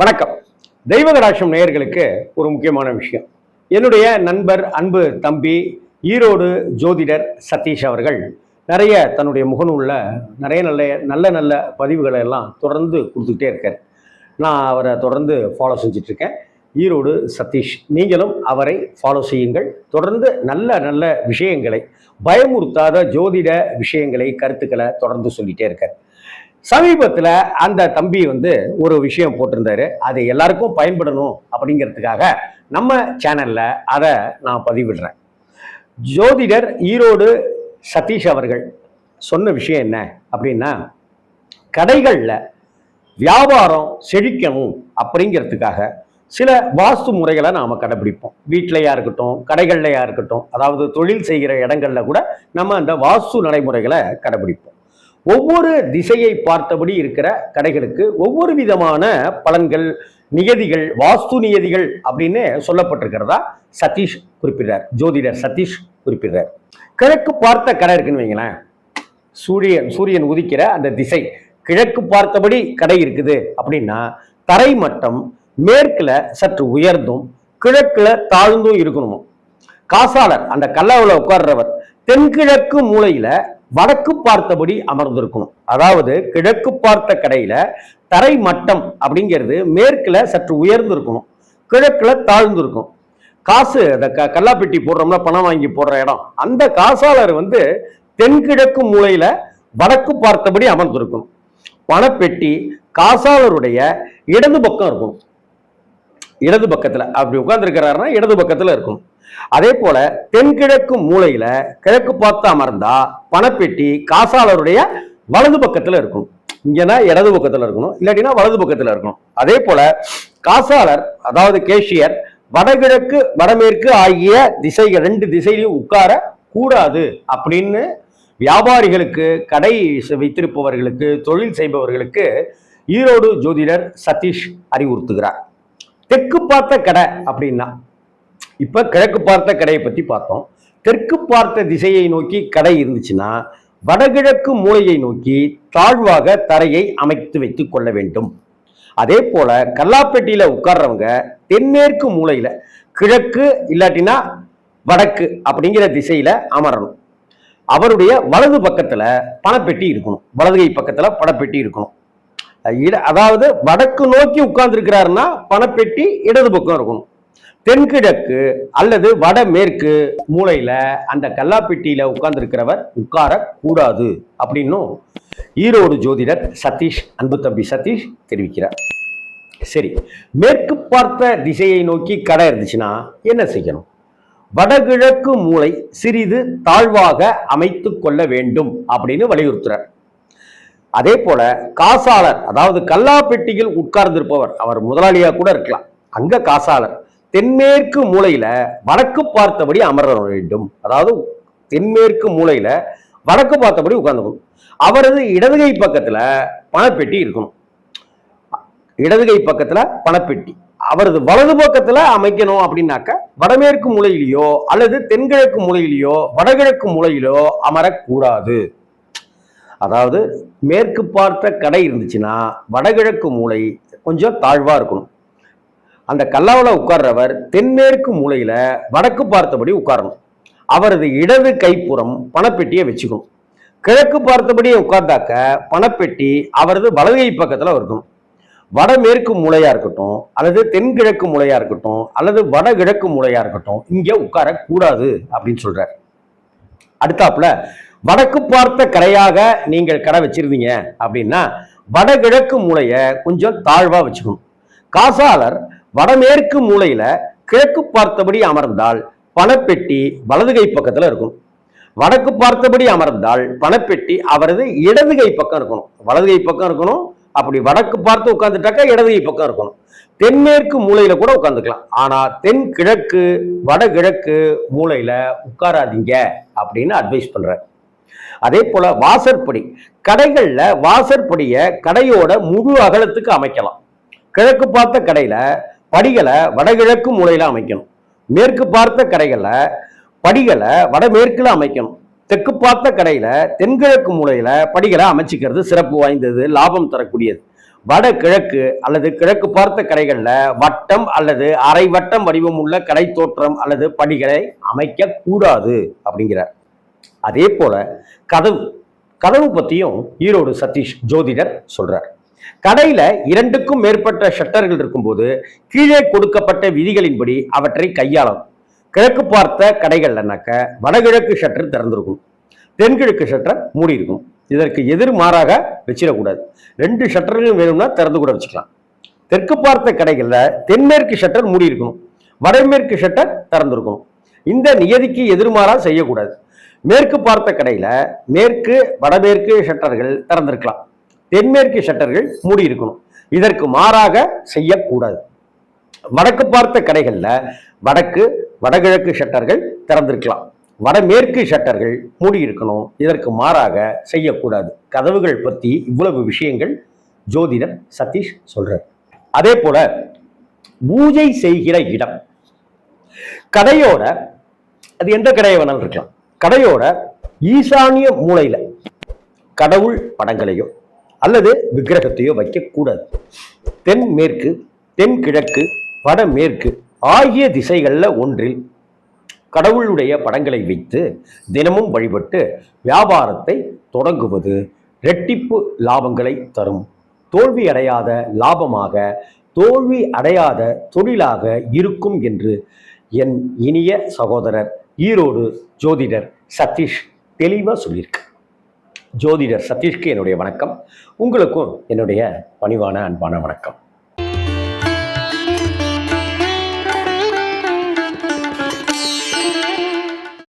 வணக்கம். தெய்வகடாட்சம் நேயர்களுக்கு ஒரு முக்கியமான விஷயம். என்னுடைய நண்பர் அன்பு தம்பி ஈரோடு ஜோதிடர் சதீஷ் அவர்கள் நிறைய தன்னுடைய முகநூலில் நிறைய நல்ல நல்ல நல்ல பதிவுகளை எல்லாம் தொடர்ந்து கொடுத்துக்கிட்டே இருக்கார். நான் அவரை தொடர்ந்து ஃபாலோ செஞ்சிட்ருக்கேன். ஈரோடு சதீஷ் நீங்களும் அவரை ஃபாலோ செய்யுங்கள். தொடர்ந்து நல்ல நல்ல விஷயங்களை பயமுறுத்தாத ஜோதிட விஷயங்களை கருத்துக்களை தொடர்ந்து சொல்லிகிட்டே இருக்கார். சமீபத்தில் அந்த தம்பி வந்து ஒரு விஷயம் போட்டிருந்தாரு. அது எல்லாருக்கும் பயன்படணும் அப்படிங்கிறதுக்காக நம்ம சேனலில் அதை நான் பதிவிடுறேன். ஜோதிடர் ஈரோடு சதீஷ் அவர்கள் சொன்ன விஷயம் என்ன அப்படின்னா கடைகளில் வியாபாரம் செழிக்கணும் அப்படிங்கிறதுக்காக சில வாஸ்து முறைகளை நாம் கடைபிடிப்போம். வீட்டிலையா இருக்கட்டும் கடைகள்லையா இருக்கட்டும் அதாவது தொழில் செய்கிற இடங்கள்ல கூட நம்ம அந்த வாஸ்து நடைமுறைகளை கடைபிடிப்போம். ஒவ்வொரு திசையை பார்த்தபடி இருக்கிற கடைகளுக்கு ஒவ்வொரு விதமான பலன்கள் நியதிகள் வாஸ்து நியதிகள் அப்படின்னு சொல்லப்பட்டிருக்கிறதா சதீஷ் குறிப்பிடுறார். ஜோதிடர் சதீஷ் குறிப்பிடுறார். கிழக்கு பார்த்த கடை இருக்குன்னு வைங்களேன். சூரியன் சூரியன் உதிக்கிற அந்த திசை. கிழக்கு பார்த்தபடி கடை இருக்குது அப்படின்னா தரை மட்டம் மேற்குல சற்று உயர்ந்தும் கிழக்குல தாழ்ந்தும் இருக்கணும்? காசாளர் அந்த கல்லாவில் உட்கார்றவர் தென்கிழக்கு மூலையில வடக்கு பார்த்தபடி அமர்ந்திருக்கணும் அதாவது கிழக்கு பார்த்த கடையில தரை மட்டம் அப்படிங்கிறது மேற்குல சற்று உயர்ந்து இருக்கணும் கிழக்குல தாழ்ந்து இருக்கும் காசு அந்த க கல்லாப்பெட்டி போடுறோம்னா பணம் வாங்கி போடுற இடம். அந்த காசாளர் வந்து தென்கிழக்கு மூலையில வடக்கு பார்த்தபடி அமர்ந்திருக்கணும் பணப்பெட்டி காசாளருடைய இடது பக்கம் இருக்கணும் இடது பக்கத்துல அப்படி உட்காந்துருக்கிறாருன்னா இடது பக்கத்துல இருக்கும். அதே போல தென்கிழக்கு மூலையில கிழக்கு பார்த்து அமர்ந்தா பணப்பெட்டி காசாளருடைய வலது பக்கத்துல இருக்கும். இங்கன்னா இடது பக்கத்துல இருக்கணும். இல்லாட்டினா வலது பக்கத்துல இருக்கணும். அதே போல காசாளர் அதாவது கேஷியர் வடகிழக்கு வடமேற்கு ஆகிய திசைகள் ரெண்டு திசையிலையும் உட்கார கூடாது. அப்படின்னு வியாபாரிகளுக்கு கடை வைத்திருப்பவர்களுக்கு தொழில் செய்பவர்களுக்கு ஈரோடு ஜோதிடர் சதீஷ் அறிவுறுத்துகிறார். தெற்கு பார்த்த கடை அப்படின்னா இப்போ கிழக்கு பார்த்த கடையை பற்றி பார்த்தோம். தெற்கு பார்த்த திசையை நோக்கி கடை இருந்துச்சுன்னா வடகிழக்கு மூலையை நோக்கி தாழ்வாக தரையை அமைத்து வைத்துக் கொள்ள வேண்டும். அதே போல கல்லாப்பெட்டியில உட்கார்றவங்க தென்மேற்கு மூலையில் கிழக்கு இல்லாட்டினா வடக்கு அப்படிங்கிற திசையில் அமரணும். அவருடைய வலது பக்கத்தில் பணப்பெட்டி இருக்கணும். வலது கை பக்கத்தில் பணப்பெட்டி இருக்கணும். இட அதாவது வடக்கு நோக்கி உட்கார்ந்துருக்கிறாருன்னா பணப்பெட்டி இடது பக்கம் இருக்கணும். தென்கிழக்கு அல்லது வடமேற்கு மூலையில அந்த கல்லாப்பெட்டியில உட்கார்ந்துருக்கிறவர் உட்கார கூடாது அப்படின்னும் ஈரோடு ஜோதிடர் சதீஷ் அன்பு தம்பி சதீஷ் தெரிவிக்கிறார். சரி மேற்கு பார்த்த திசையை நோக்கி கடை இருந்துச்சுன்னா என்ன செய்யணும்? வடகிழக்கு மூளை சிறிது தாழ்வாக அமைத்து கொள்ள வேண்டும் அப்படின்னு வலியுறுத்துறார். அதே போல காசாளர் அதாவது கல்லாப்பெட்டியில் உட்கார்ந்திருப்பவர் அவர் முதலாளியாக கூட இருக்கலாம். அங்க காசாளர் தென்மேற்கு மூலையில வடக்கு பார்த்தபடி அமர வேண்டும். அதாவது தென்மேற்கு மூலையில வடக்கு பார்த்தபடி உட்கார்ந்துக்கணும். அவரது இடதுகை பக்கத்துல பணப்பெட்டி இருக்கணும். இடதுகை பக்கத்துல பணப்பெட்டி. அவரது வலது பக்கத்துல அமைக்கணும் அப்படின்னாக்க வடமேற்கு மூலையிலேயோ அல்லது தென்கிழக்கு மூலையிலேயோ வடகிழக்கு மூலையிலோ அமரக்கூடாது. அதாவது மேற்கு பார்த்த கடை இருந்துச்சுன்னா வடகிழக்கு மூலை கொஞ்சம் தாழ்வா இருக்கணும். அந்த கல்லாவில் உட்கார்றவர் தென்மேற்கு மூலையில் வடக்கு பார்த்தபடி உட்காரணும். அவரது இடது கைப்புறம் பணப்பெட்டியை வச்சுக்கணும். கிழக்கு பார்த்தபடியே உட்கார்ந்தாக்க பணப்பெட்டி அவரது வலது கை பக்கத்துல இருக்கணும். வடமேற்கு மூலையாக இருக்கட்டும் அல்லது தென்கிழக்கு மூலையாக இருக்கட்டும் அல்லது வடகிழக்கு மூலையாக இருக்கட்டும் இங்கே உட்கார கூடாது அப்படின்னு சொல்கிறார் அடுத்தாப்புல வடக்கு பார்த்த கரையாக நீங்கள் கடை வச்சிருந்தீங்க அப்படின்னா வடகிழக்கு மூலையை கொஞ்சம் தாழ்வாக வச்சுக்கணும். காசாளர் வடமேற்கு மூலையில கிழக்கு பார்த்தபடி அமர்ந்தால் பணப்பெட்டி வலது கை பக்கத்துல இருக்கும். வடக்கு பார்த்தபடி அமர்ந்தால் பணப்பெட்டி அவரது இடது கை பக்கம் இருக்கணும். வலது கை பக்கம் இருக்கணும். அப்படி வடக்கு பார்த்து உட்காந்துட்டாக்கா இடது கை பக்கம் இருக்கணும். தென்மேற்கு மூலையில கூட உட்காந்துக்கலாம் ஆனா தென் கிழக்கு வடகிழக்கு மூலையில உட்காராதீங்க அப்படின்னு அட்வைஸ் பண்றார். அதே போல வாசற்படி கடைகள்ல வாசற்படிய கடையோட முழு அகலத்துக்கு அமைக்கலாம். கிழக்கு பார்த்த கடையில படிகளை வடகிழக்கு மூலையில் அமைக்கணும். மேற்கு பார்த்த கடைகளில் படிகளை வடமேற்கில் அமைக்கணும். தெற்கு பார்த்த கடையில் தென்கிழக்கு மூலையில் படிகளை அமைச்சிக்கிறது சிறப்பு வாய்ந்தது லாபம் தரக்கூடியது. வடகிழக்கு அல்லது கிழக்கு பார்த்த கடைகளில் வட்டம் அல்லது அரை வட்டம் வடிவம் உள்ள கடை தோற்றம் அல்லது படிகளை அமைக்க கூடாது அப்படிங்கிறார். அதே போல கதவு கதவு பற்றியும் ஈரோடு சதீஷ் ஜோதிடர் சொல்கிறார் கடையில இரண்டுக்கும் மேற்பட்ட ஷட்டர்கள் இருக்கும்போது கீழே கொடுக்கப்பட்ட விதிகளின்படி அவற்றை கையாளும் கிழக்கு பார்த்த கடைகள்னாக்க வடகிழக்கு ஷட்டர் திறந்திருக்கும். தென்கிழக்கு ஷட்டர் மூடி இருக்கும் இதற்கு எதிர்மாறாக வச்சிடக்கூடாது. ரெண்டு ஷட்டர்களும் வேணும்னா திறந்து கூட வச்சுக்கலாம். தெற்கு பார்த்த கடைகளில் தென்மேற்கு ஷட்டர் மூடி இருக்கணும் வடமேற்கு ஷட்டர் திறந்திருக்கணும் இந்த நியதிக்கு எதிர்மாறாக செய்யக்கூடாது. மேற்கு பார்த்த கடையில் மேற்கு வடமேற்கு ஷட்டர்கள் திறந்திருக்கலாம். தென்மேற்கு ஷட்டர்கள் மூடி இருக்கணும் இதற்கு மாறாக செய்யக்கூடாது. வடக்கு பார்த்த கடைகளில் வடக்கு வடகிழக்கு ஷட்டர்கள் திறந்திருக்கலாம். வடமேற்கு ஷட்டர்கள் மூடி இருக்கணும் இதற்கு மாறாக செய்யக்கூடாது. கதவுகள் பற்றி இவ்வளவு விஷயங்கள் ஜோதிடர் சதீஷ் சொல்றார். அதே போல பூஜை செய்கிற இடம். கடையோட அது எந்த கடையை வேணாலும் இருக்கலாம். கடையோட ஈசானிய மூலையில கடவுள் படங்களையோ அல்லது விக்கிரகத்தையோ வைக்கக்கூடாது. தென்மேற்கு தென்கிழக்கு வடமேற்கு ஆகிய திசைகளில் ஒன்றில் கடவுளுடைய படங்களை வைத்து தினமும் வழிபட்டு வியாபாரத்தை தொடங்குவது ரெட்டிப்பு லாபங்களை தரும். தோல்வி அடையாத லாபமாக தோல்வி அடையாத தொழிலாக இருக்கும் என்று என் இனிய சகோதரர் ஈரோடு ஜோதிடர் சதீஷ் தெளிவாக சொல்லியிருக்கு. ஜோதிடர் சதீஷ்க்கு என்னுடைய வணக்கம். உங்களுக்கும் என்னுடைய பணிவான அன்பான வணக்கம்.